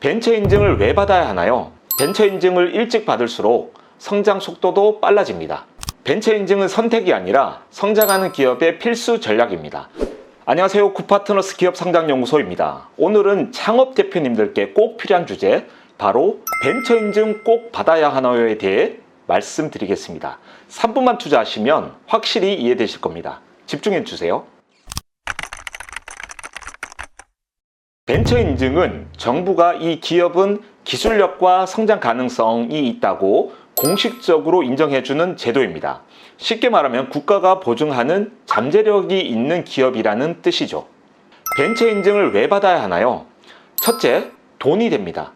벤처 인증을 왜 받아야 하나요? 벤처 인증을 일찍 받을수록 성장 속도도 빨라집니다. 벤처 인증은 선택이 아니라 성장하는 기업의 필수 전략입니다. 안녕하세요. 구파트너스 기업 상장연구소입니다. 오늘은 창업 대표님들께 꼭 필요한 주제, 바로 벤처 인증 꼭 받아야 하나요에 대해 말씀드리겠습니다. 3분만 투자하시면 확실히 이해되실 겁니다. 집중해 주세요. 벤처 인증은 정부가 이 기업은 기술력과 성장 가능성이 있다고 공식적으로 인정해주는 제도입니다. 쉽게 말하면 국가가 보증하는 잠재력이 있는 기업이라는 뜻이죠. 벤처 인증을 왜 받아야 하나요? 첫째, 돈이 됩니다.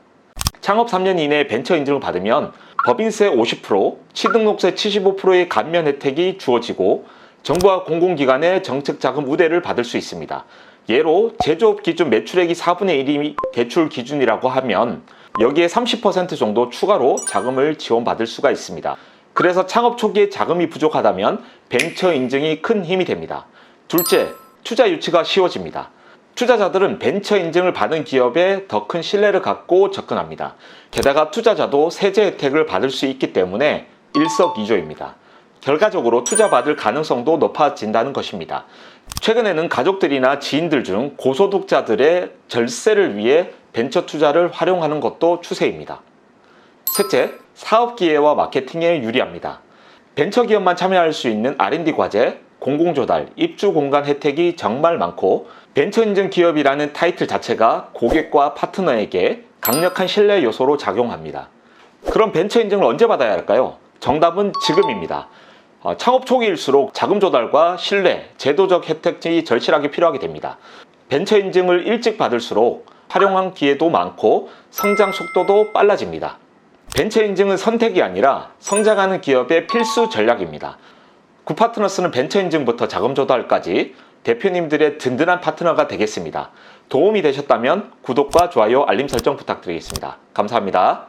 창업 3년 이내에 벤처 인증을 받으면 법인세 50%, 취등록세 75%의 감면 혜택이 주어지고 정부와 공공기관의 정책 자금 우대를 받을 수 있습니다. 예로 제조업 기준 매출액이 4분의 1이 대출 기준이라고 하면 여기에 30% 정도 추가로 자금을 지원받을 수가 있습니다. 그래서 창업 초기에 자금이 부족하다면 벤처 인증이 큰 힘이 됩니다. 둘째, 투자 유치가 쉬워집니다. 투자자들은 벤처 인증을 받은 기업에 더 큰 신뢰를 갖고 접근합니다. 게다가 투자자도 세제 혜택을 받을 수 있기 때문에 일석이조입니다. 결과적으로 투자받을 가능성도 높아진다는 것입니다. 최근에는 가족들이나 지인들 중 고소득자들의 절세를 위해 벤처 투자를 활용하는 것도 추세입니다. 셋째, 사업 기회와 마케팅에 유리합니다. 벤처 기업만 참여할 수 있는 R&D 과제, 공공조달, 입주 공간 혜택이 정말 많고 벤처 인증 기업이라는 타이틀 자체가 고객과 파트너에게 강력한 신뢰 요소로 작용합니다. 그럼 벤처 인증을 언제 받아야 할까요? 정답은 지금입니다. 어, 창업 초기일수록 자금 조달과 신뢰, 제도적 혜택이 절실하게 필요하게 됩니다. 벤처 인증을 일찍 받을수록 활용한 기회도 많고 성장 속도도 빨라집니다. 벤처 인증은 선택이 아니라 성장하는 기업의 필수 전략입니다. 구파트너스는 벤처 인증부터 자금 조달까지 대표님들의 든든한 파트너가 되겠습니다. 도움이 되셨다면 구독과 좋아요, 알림 설정 부탁드리겠습니다. 감사합니다.